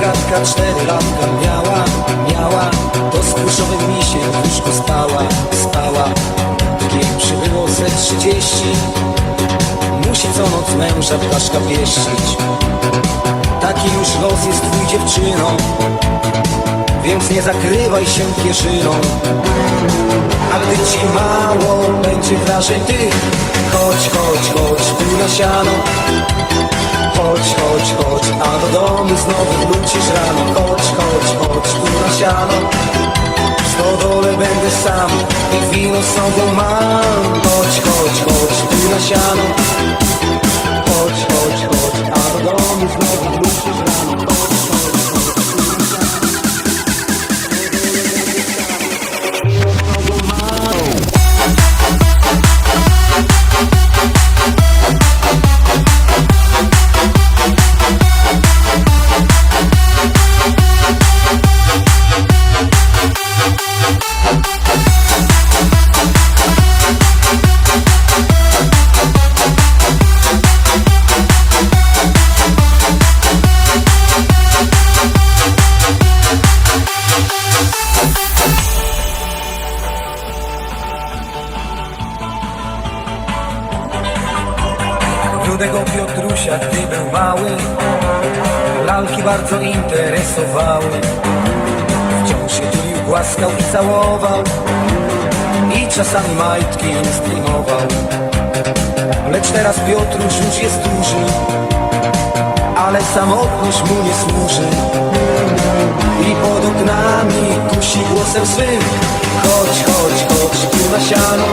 Agatka cztery latka miała, miała. To z pluszowym misiem w łóżku spała, spała. Gdy przybyło ze trzydzieści Musi co noc męża ptaszka pieścić. Taki już los jest twój dziewczyną Więc nie zakrywaj się kieszyną A gdy ci mało będzie wrażeń tych Chodź, chodź, chodź tu na siano domu znowu wrócisz rano. Chodź, chodź, chodź tu na siano. W stodole będę sam i wino z sobą mam. Chodź, Rudego Piotrusia, gdy był mały. Lalki bardzo interesowały. Wciąż się tulił, głaskał i całował. I czasami majtki im zdejmował. Lecz teraz Piotruś już jest duży Ale samotność mu nie służy. I pod oknami kusi głosem swym. Chodź, chodź, chodź tu na siano